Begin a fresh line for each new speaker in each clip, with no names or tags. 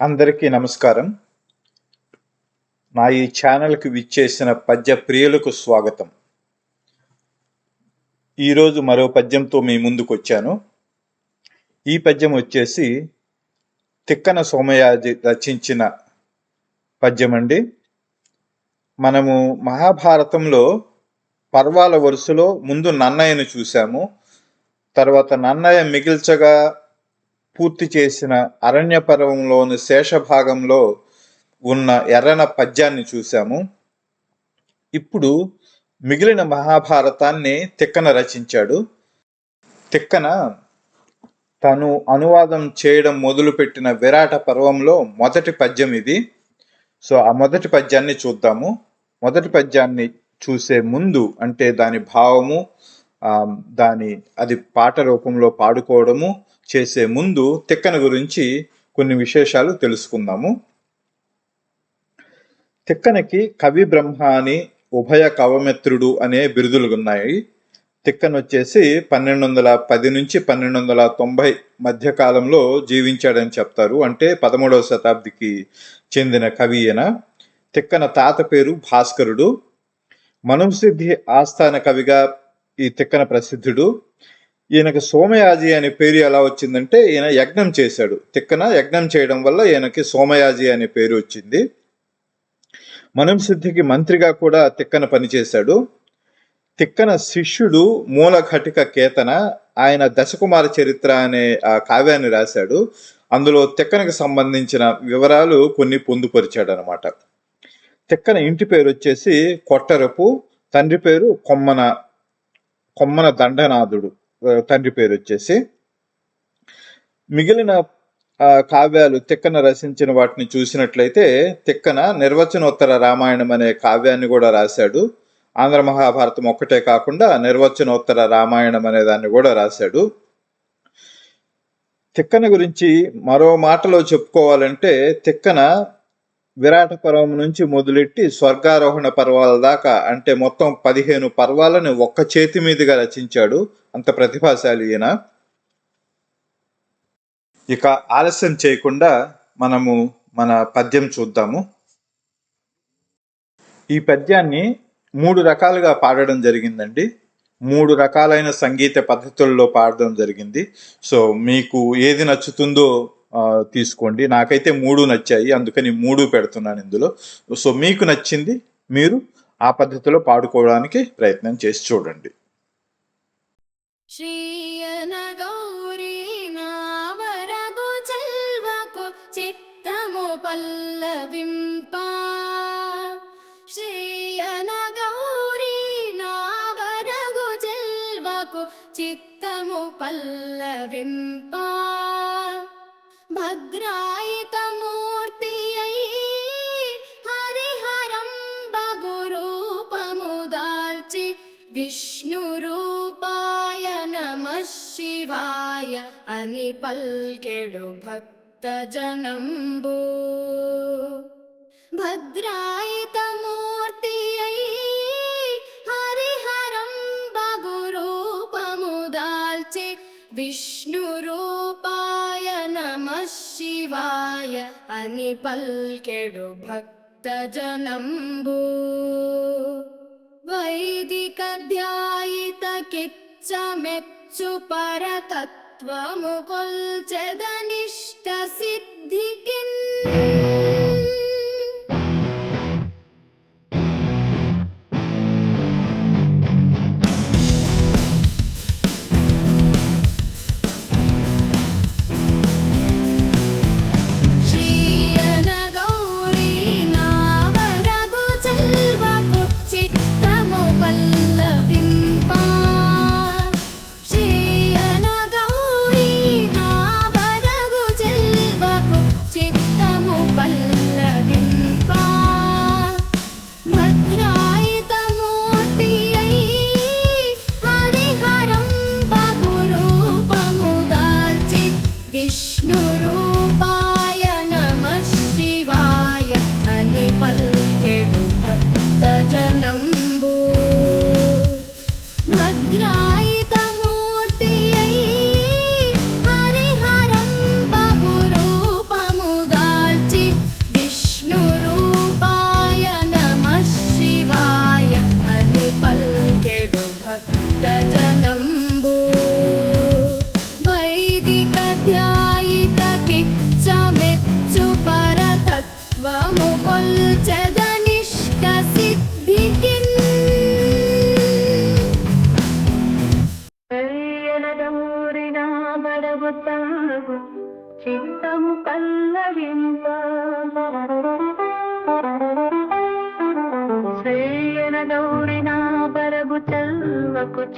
అందరికీ నమస్కారం. నా ఈ ఛానల్కి విచ్చేసిన పద్య ప్రియులకు స్వాగతం. ఈరోజు మరో పద్యంతో మీ ముందుకు వచ్చాను ఈ పద్యం వచ్చేసి తిక్కన సోమయాజి రచించిన పద్యం అండి మనము మహాభారతంలో పర్వాల వరుసలో ముందు నన్నయ్యను చూసాము తర్వాత నన్నయ్య మిగిల్చగా పూర్తి చేసిన అరణ్య పర్వంలోని శేషభాగంలో ఉన్న ఎర్రన పద్యాన్ని చూశాము. ఇప్పుడు మిగిలిన మహాభారతాన్ని తిక్కన రచించాడు. తిక్కన తను అనువాదం చేయడం మొదలుపెట్టిన విరాట పర్వంలో మొదటి పద్యం ఇది. సో ఆ మొదటి పద్యాన్ని చూద్దాము. మొదటి పద్యాన్ని చూసే ముందు అంటే దాని భావము దాని అది పాట రూపంలో పాడుకోవడము చేసే ముందు తిక్కన గురించి కొన్ని విశేషాలు తెలుసుకుందాము. తిక్కనకి కవి బ్రహ్మ అని ఉభయ కవమిత్రుడు అనే బిరుదులు ఉన్నాయి. తిక్కన వచ్చేసి పన్నెండు వందల పది నుంచి పన్నెండు వందల తొంభై మధ్య కాలంలో జీవించాడని చెప్తారు. అంటే పదమూడవ శతాబ్దికి చెందిన కవి ఈయన. తిక్కన తాత పేరు భాస్కరుడు. మనుసిద్ధి ఆస్థాన కవిగా ఈ తిక్కన ప్రసిద్ధుడు. ఈయనకి సోమయాజి అనే పేరు ఎలా వచ్చిందంటే ఈయన యజ్ఞం చేశాడు. తిక్కన యజ్ఞం చేయడం వల్ల ఈయనకి సోమయాజి అనే పేరు వచ్చింది. మనం సిద్ధికి మంత్రిగా కూడా తిక్కన పనిచేశాడు. తిక్కన శిష్యుడు మూల ఘటిక కేతన ఆయన దశకుమార చరిత్ర అనే ఆ కావ్యాన్ని రాశాడు. అందులో తిక్కనకు సంబంధించిన వివరాలు కొన్ని పొందుపరిచాడు అనమాట తిక్కన ఇంటి పేరు వచ్చేసి కొట్టరపు తండ్రి పేరు కొమ్మన కొమ్మన దండనాథుడు. తండ్రి పేరు వచ్చేసి. మిగిలిన ఆ, కావ్యాలు తిక్కన రచించిన వాటిని చూసినట్లయితే తిక్కన నిర్వచనోత్తర రామాయణం అనే కావ్యాన్ని కూడా రాశాడు. ఆంధ్ర మహాభారతం ఒక్కటే కాకుండా నిర్వచనోత్తర రామాయణం అనే దాన్ని కూడా రాశాడు. తిక్కన గురించి మరో మాటలో చెప్పుకోవాలంటే తిక్కన విరాట పర్వం నుంచి మొదలెట్టి స్వర్గారోహణ పర్వాల దాకా అంటే మొత్తం పదిహేను పర్వాలను ఒక్క చేతి మీదుగా రచించాడు అంత ప్రతిభాశాలి ఈయన. ఇక ఆలస్యం చేయకుండా మనము మన పద్యం చూద్దాము. ఈ పద్యాన్ని మూడు రకాలుగా పాడడం జరిగిందండి. మూడు రకాలైన సంగీత పద్ధతుల్లో పాడడం జరిగింది. సో మీకు ఏది నచ్చుతుందో తీసుకోండి. నాకైతే మూడు నచ్చాయి. అందుకని మూడు పెడుతున్నాను ఇందులో. సో మీకు నచ్చింది మీరు ఆ పద్ధతిలో పాడుకోవడానికి ప్రయత్నం చేసి చూడండి.
శ్రీయన గౌరీ నావరగు చెల్వకు చిత్తము పల్లవింప. శ్రీయన గౌరీ నావరగు చెల్వకు చిత్తము పల్లవింప. భద్రాయితమూర్తి అయి హరిహరం బగురూపము దాల్చి విష్ణు రూపాయ నమ శివాయ అని పల్కెడు భక్త జనంబు భద్రాయితమూర్తి అయి హరిహరం బగురూపము దాల్చి విష్ణు నమ శివాయ అని పల్కెడు భక్త జనంబు వైదిక ధ్యాయిత కిచ్చమెచ్చు పరతత్వము కొల్చెదనిష్ట సిద్ధికిన్.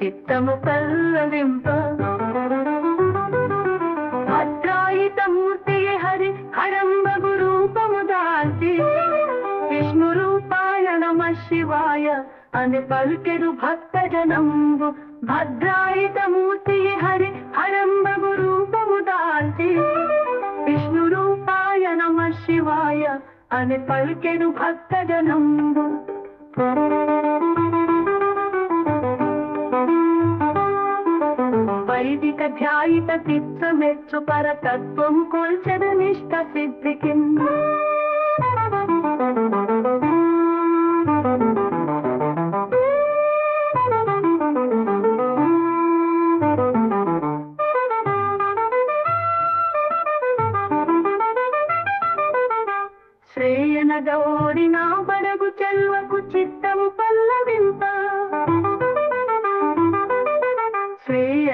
చిత్తము పల్లవింప.
భద్రాయితమూర్తి హరి హడంబగు రూపము దాల్చి. విష్ణు రూపాయ నమ శివాయ అని పలికెడు భక్త జనంబు భద్రాయితమూర్తి హరి హడంబగు రూపము దాల్చి. విష్ణు రూపాయ నమ శివాయ అని పలికెడు భక్త జనంబు వైదిక ధ్యాయిత చిత్త మెచ్చు పరతత్వము కొల్చెద నిష్ట సిద్ధికి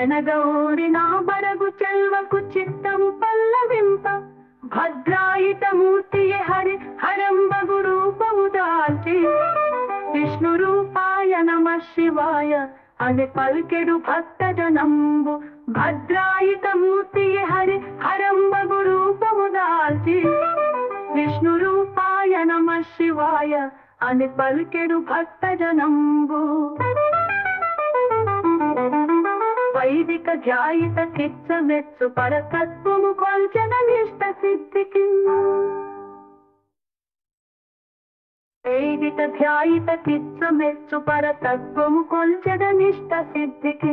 శ్రేయన నా బడగు చెల్వకు చిత్తం పల్లవింప. భద్రాయిత మూర్తి హరి హరంబగు రూపము దాల్చి. విష్ణు రూపాయ నమ శివాయ అని పలికెడు భక్త జనంబు భద్రాయిత మూర్తి హరి హరంబగు రూపము దాల్చి. విష్ణు రూపాయ నమ శివాయ అని పలికెడు భక్త జనంబు వైదిక జాయిత చిత్త మెచ్చు పరతత్వము కొల్చన నిష్ట సిద్ధికి. వైదిక ధ్యాయిత చిత్త మెచ్చు పరతత్వము కొల్చద నిష్ట సిద్ధికి.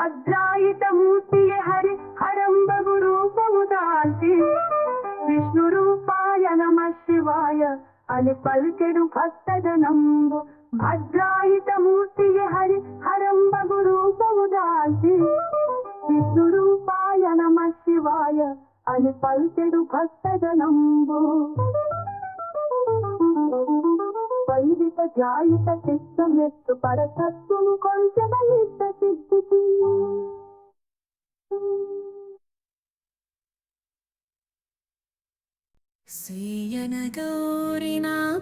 భద్రాయిత హరి హరంబగు రూపము దాల్చి విష్ణు రూపాయ నమ శివాయ అని పలికెడు భక్త జనంబు భద్రాయిత హరి హరంబగు రూపము దాల్చి విష్ణు రూపాయ నమ శివాయ అని పలికెడు భక్త జనంబు వైదిక జాయిత చిత్తమెత్తు పరతత్వము కొంచెం నిత్త సిద్ధికి
శ్రీయన గౌరి నా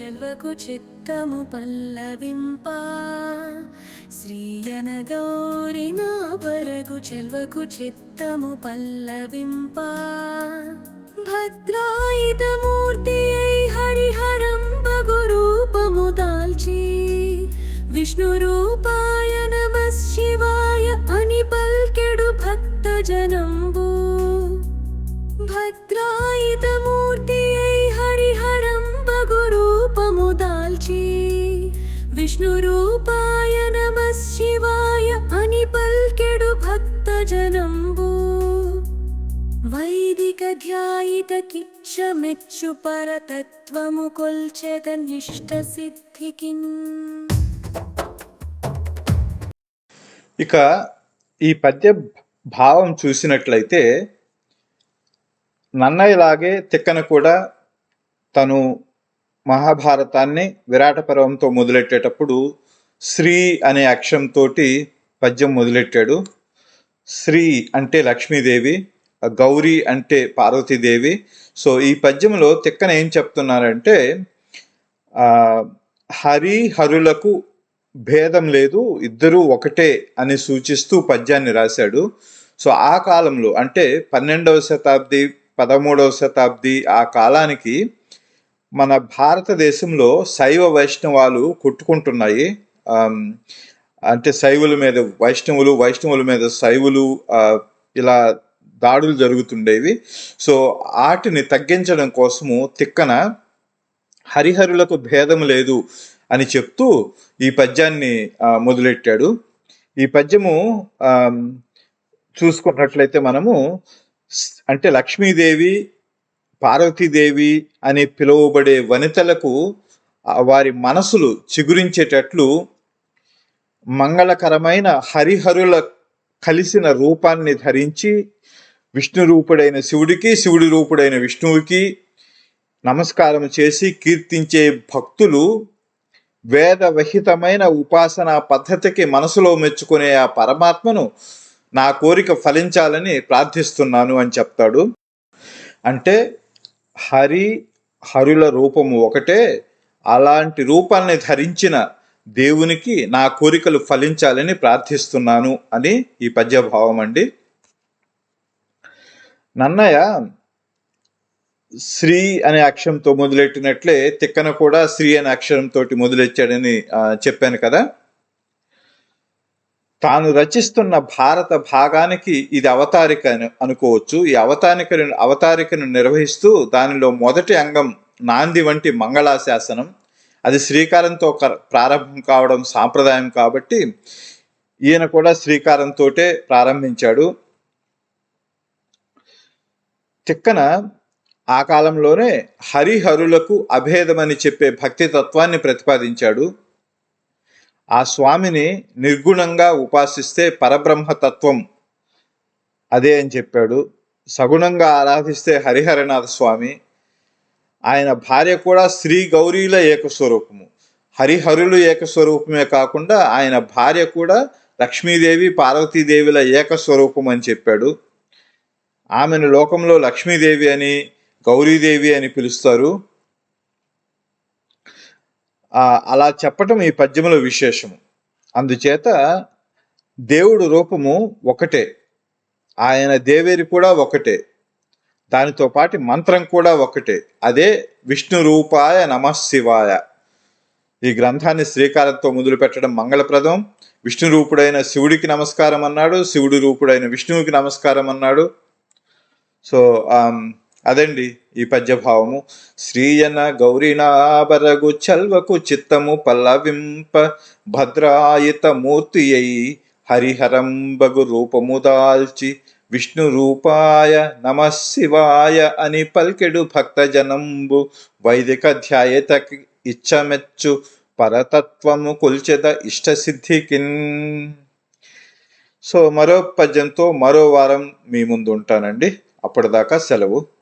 చెల్వకు చిత్తము పల్లవింప. శ్రీయన గౌరి నా పరగు చెల్వకు చిత్తము పల్లవింప. భద్రాయుధమూర్తి హరిహరం బగు రూపము దాల్చి విష్ణు రూపాయ శివాయ అని పల్కెడు భక్త జనంబు భద్రాయుధమూర్తి అయి హరిహరం బగు రూపము దాల్చి విష్ణు రూపాయ నమ శివాయ అని పల్కెడు భక్త జనంబు వైదిక ధ్యాయిత కిచ్చ మెచ్చు పరతత్వము కొల్చెద నిష్ట సిద్ధికిన్
ఇక ఈ పద్య భావం చూసినట్లయితే నన్నయ్యలాగే తిక్కన కూడా తను మహాభారతాన్ని విరాట పర్వంతో మొదలెట్టేటప్పుడు శ్రీ అనే అక్షరంతో పద్యం మొదలెట్టాడు. శ్రీ అంటే లక్ష్మీదేవి గౌరీ అంటే పార్వతీదేవి. సో ఈ పద్యంలో తిక్కన ఏం చెప్తున్నారంటే హరి హరులకు భేదం లేదు ఇద్దరూ ఒకటే అని సూచిస్తూ పద్యాన్ని రాశాడు. సో ఆ కాలంలో అంటే పన్నెండవ శతాబ్ది పదమూడవ శతాబ్ది ఆ కాలానికి మన భారతదేశంలో శైవ వైష్ణవాలు కొట్టుకుంటున్నాయి. అంటే శైవుల మీద వైష్ణవులు వైష్ణవుల మీద శైవులు ఇలా దాడులు జరుగుతుండేవి. సో వాటిని తగ్గించడం కోసము తిక్కన హరిహరులకు భేదం లేదు. అని చెప్తూ ఈ పద్యాన్ని మొదలెట్టాడు. ఈ పద్యము చూసుకున్నట్లయితే మనము అంటే లక్ష్మీదేవి పార్వతీదేవి అని పిలువబడే వనితలకు వారి మనసులు చిగురించేటట్లు మంగళకరమైన హరిహరుల కలిసిన రూపాన్ని ధరించి విష్ణు రూపుడైన శివుడికి శివుడి రూపుడైన విష్ణువుకి నమస్కారం చేసి కీర్తించే భక్తులు వేదవహితమైన ఉపాసనా పద్ధతికి మనసులో మెచ్చుకునే ఆ పరమాత్మను నా కోరిక ఫలించాలని ప్రార్థిస్తున్నాను అని చెప్తాడు. అంటే హరి హరుల రూపము ఒకటే. అలాంటి రూపాన్ని ధరించిన దేవునికి నా కోరికలు ఫలించాలని ప్రార్థిస్తున్నాను అని ఈ పద్యభావం అండి. నన్నయ్య శ్రీ అనే అక్షరంతో మొదలెట్టినట్లే తిక్కన కూడా శ్రీ అనే అక్షరంతో మొదలెచ్చాడని చెప్పాను కదా. తాను రచిస్తున్న భారత భాగానికి ఇది అవతారిక అని అనుకోవచ్చు. ఈ అవతారికను అవతారికను నిర్వహిస్తూ దానిలో మొదటి అంగం నాంది వంటి మంగళాశాసనం. అది శ్రీకారంతో క- ప్రారంభం కావడం సాంప్రదాయం కాబట్టి ఈయన కూడా శ్రీకారంతోటే ప్రారంభించాడు. తిక్కన ఆ కాలంలోనే హరిహరులకు అభేదమని చెప్పే భక్తి తత్వాన్ని ప్రతిపాదించాడు. ఆ స్వామిని నిర్గుణంగా ఉపాసిస్తే పరబ్రహ్మతత్వం అదే అని చెప్పాడు. సగుణంగా ఆరాధిస్తే హరిహరనాథ స్వామి. ఆయన భార్య కూడా శ్రీ గౌరీల ఏకస్వరూపము. హరిహరులు ఏకస్వరూపమే కాకుండా ఆయన భార్య కూడా లక్ష్మీదేవి పార్వతీదేవిల ఏకస్వరూపం అని చెప్పాడు. ఆమెను లోకంలో లక్ష్మీదేవి అని గౌరీదేవి అని పిలుస్తారు. అలా చెప్పటం ఈ పద్యములో విశేషము. అందుచేత దేవుడు రూపము ఒకటే. ఆయన దేవేరి కూడా ఒకటే. దానితో పాటు మంత్రం కూడా ఒకటే. అదే విష్ణు రూపాయ నమః శివాయ. ఈ గ్రంథాన్ని శ్రీకారంతో మొదలు పెట్టడం మంగళప్రదం. విష్ణు రూపుడైన శివుడికి నమస్కారం అన్నాడు. శివుడి రూపుడైన విష్ణువుకి నమస్కారం అన్నాడు. సో అదండి ఈ పద్యభావము. శ్రీయన గౌరీనాబరగు చల్వకు చిత్తము పల్లవింప భద్రాయిత మూర్తి అయి హరిహరంబగు రూపము దాల్చి విష్ణు రూపాయ నమ శివాయ అని పల్కెడు భక్తజనంబు వైదిక ధ్యాయత ఇచ్చమెచ్చు పరతత్వము కొల్చెద ఇష్టసిద్ధికిన్. సో మరో పద్యంతో మరో వారం మీ ముందు ఉంటానండి అప్పటిదాకా సెలవు.